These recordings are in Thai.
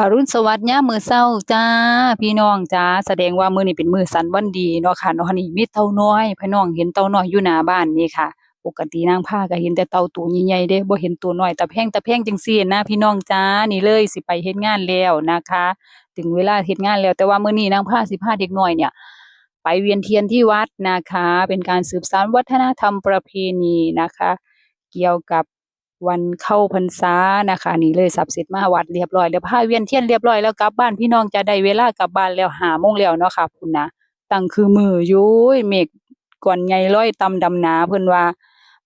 อรุณสวัสดิ์ยามมื้อเช้าจ้า พี่น้องจ้าแสดงว่ามือนี้เป็นมือสันวันดีเนาะค่ะเนาะนี่มีเต่าน้อยพี่น้องเห็นเต่าน้อยอยู่หน้าบ้านนี่ค่ะ ปกตินางพาก็เห็นแต่เต่าตัวใหญ่ๆเด้บ่เห็นตัวน้อยตะแพงตะแพงจังซี้นะพี่น้องจ้านี่เลยสิไปเฮ็ดงานแล้วนะคะ ถึงเวลาเฮ็ดงานแล้วแต่ว่ามื้อนี้นางพาสิพาเด็กน้อยเนี่ย ไปเวียนเทียนที่วัดนะคะ เป็นการสืบสานวัฒนธรรมประเพณีนะคะ เกี่ยวกับ วันเข้าพรรษานะคะนี่เลยสับเสร็จมาวัดเรียบร้อยแล้วพาเวียนเทียนเรียบร้อยแล้วกลับบ้านพี่น้องจะได้เวลากลับบ้านแล้ว5โมงแล้วเนาะค่ะพุ่นนะตั้งคือมือยู่ยเมฆก่อนใหญ่ลอยตำดำหนาเพิ่นว่า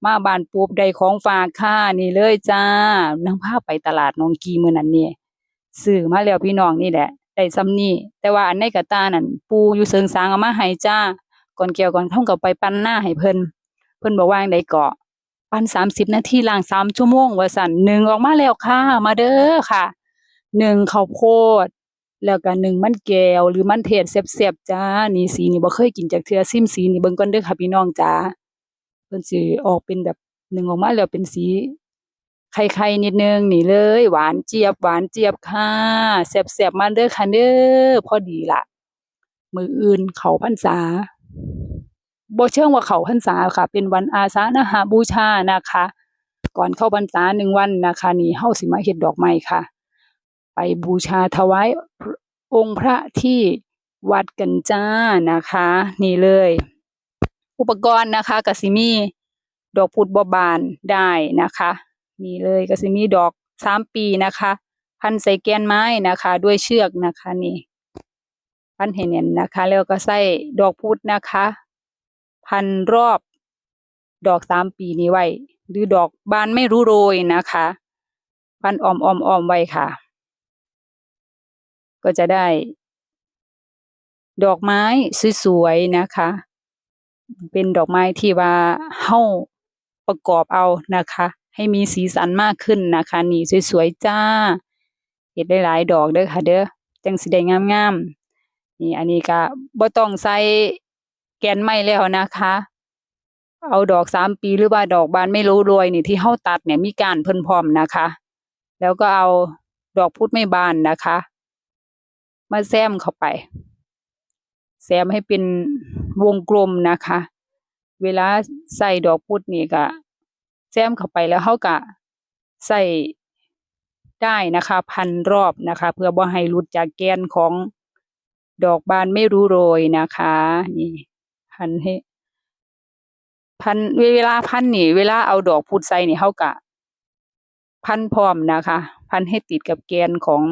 มาบ้านปุ๊บได้ของฝากค่ะนี่เลยจ้านางพาไปตลาดหนองกีมื้อนั้นนี่ซื้อมาแล้วพี่น้องนี่แหละได้ซำนี้แต่ว่าอันในกระตานั่นปูอยู่เสิงสางเอามาให้จ้าก่อนแก้วก่อนท่องก็ไปปั้นหน้าให้เพิ่นเพิ่นบอกว่าจั่งใดเกาะ ปั้น30นาทีล้าง3ชั่วโมงว่าซั่นนึ่งออกมาแล้วค่ะ มาเด้อค่ะหนึ่งข้าวโพดแล้วก็นึ่งมันแก้วหรือมันเทศแซ่บๆจ้านี่สีนี่บ่เคยกินจักเทือซิมสีนี่เบิ่งก่อนเด้อค่ะพี่น้องจ้าเพิ่นสิออกเป็นแบบหนึ่งออกมาแล้วเป็นสีไข่ๆนิดนึงนี่เลย หวานเจี๊ยบหวานเจี๊ยบค่ะแซ่บๆมาเด้อค่ะเด้อพอดีละมืออื่นเขาพรรษา บ่เชิงว่าเขาพรรษาค่ะ เป็นวันอาสาฬหบูชานะคะ ก่อนเข้าพรรษาหนึ่งวันนะคะ นี่เฮาสิมาเฮ็ดดอกไม้ค่ะ ไปบูชาถวายองค์พระที่วัดกันจ้านะคะ นี่เลย อุปกรณ์นะคะก็สิมีดอกพุดบ่บานได้นะคะ นี่เลยก็สิมีดอกสามปีนะคะ พันใส่แกนไม้นะคะ ด้วยเชือกนะคะนี่พันให้แน่นนะคะ แล้วก็ใส่ดอกพุดนะคะ พันรอบ ดอกสามปีนี้ไว้ หรือดอกบานไม่รู้โรยนะคะ พันอ้อมอ้อมอ้อมไว้ค่ะ ก็จะได้ ดอกไม้สวยๆนะคะ เป็นดอกไม้ที่ว่าเฮาประกอบเอานะคะ ให้มีสีสันมากขึ้นนะคะ นี่สวยๆจ้าเฮ็ดได้หลายดอกเด้อค่ะ เด้อจังสิได้งามๆนี่อันนี้ก็บ่ต้องใส่ แกนไม้แล้วนะคะ เอาดอกสามปีหรือว่าดอกบานไม่รู้โรยนี่ที่เฮาตัดเนี่ยมีกานเพิ่นพร้อมนะคะ แล้วก็เอาดอกพุดไม่บานนะคะ มาแซมเข้าไป แซมให้เป็นวงกลมนะคะ เวลาใส่ดอกพุดนี่ก็แซมเข้าไปแล้วเฮาก็ใส่ได้นะคะ พันรอบนะคะ เพื่อบ่ให้หลุดจากแกนของดอกบานไม่รู้โรยนะคะ นี่ พันให้พันเวลาพันนี่ เวลาเอาดอกพุดใส่นี่เฮาก็พันพร้อมนะคะ พันให้ติดกับแกนของ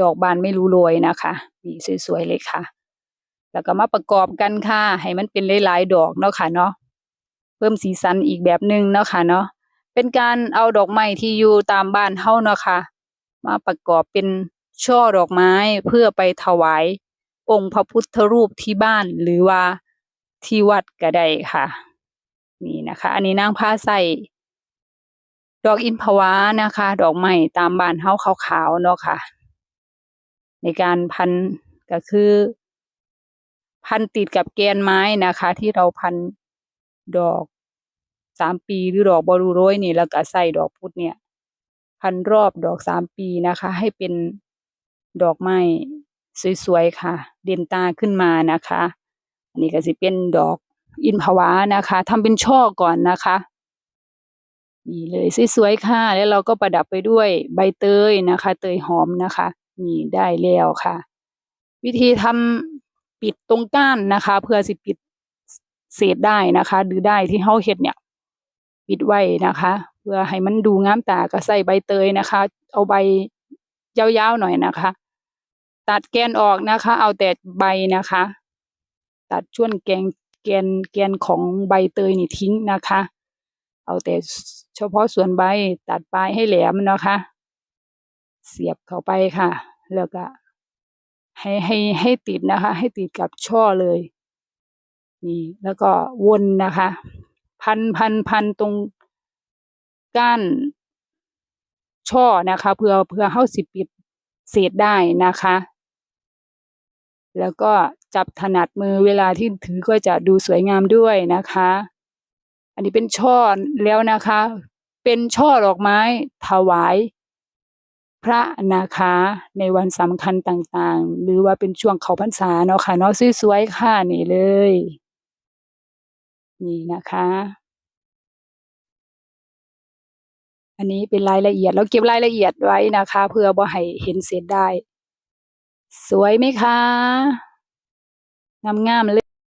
ดอกบานไม่รู้โรยนะคะนี่สวยๆเลยค่ะ แล้วก็มาประกอบกันค่ะ ให้มันเป็นหลายๆดอกเนาะค่ะเนาะเพิ่มสีสันอีกแบบหนึ่งเนาะค่ะเนาะเป็นการเอาดอกไม้ที่อยู่ตามบ้านเฮาเนาะค่ะมาประกอบเป็นช่อดอกไม้เพื่อไปถวาย องค์พระพุทธรูปที่บ้านหรือว่าที่วัดก็ได้ค่ะ นี่นะคะ อันนี้นางพาใส่ดอกอินพวานะคะ ดอกไม้ตามบ้านเฮาขาวๆเนาะค่ะ ในการพันก็คือ พันติดกับแกนไม้นะคะ ที่เราพันดอกสามปีหรือดอกบอรูโรยนี่แล้วก็ใส่ดอกพุธเนี่ย พันรอบดอกสามปีนะคะ ให้เป็นดอกไม้ สวยๆค่ะ เด่นตาขึ้นมานะคะ อันนี้ก็สิเป็นดอกอินพวานะคะทำเป็นช่อก่อนนะคะนี่เลยสวยๆค่ะ แล้วเราก็ประดับไปด้วยใบเตยนะคะ เตยหอมนะคะ นี่ได้แล้วค่ะ วิธีทำปิดตรงก้านนะคะ เพื่อสิปิดเศษได้นะคะหรือได้ที่เฮาเฮ็ดเนี่ย ปิดไว้นะคะ เพื่อให้มันดูงามตาก็ใส่ใบเตยนะคะ เอาใบยาวๆหน่อยนะคะ ตัดแกนออกนะคะ เอาแต่ใบนะคะ ตัดช่วงแกงแกนแกนของใบเตยนี่ทิ้งนะคะ เอาแต่เฉพาะส่วนใบตัดปลายให้แหลมนะคะ เสียบเข้าไปค่ะ แล้วก็ ให้ให้ให้ติดนะคะ ให้ติดกับช่อเลย นี่แล้วก็วนนะคะ พันพันพันตรงก้านช่อนะคะ เพื่อเพื่อเฮาสิบปิดเศษได้นะคะ แล้วก็จับถนัดมือเวลาที่ถือก็จะดูสวยงามด้วยนะคะ อันนี้เป็นช่อแล้วนะคะ เป็นช่อดอกไม้ถวายพระนะคะในวันสำคัญต่างๆ หรือว่าเป็นช่วงเขาพรรษาเนาะค่ะเนาะสวยๆค่ะนี่เลย นี่นะคะ อันนี้เป็นรายละเอียดเราเก็บรายละเอียดไว้นะคะ เพื่อบ่ให้เห็นเศษได้ สวยไหมคะ งามๆเลย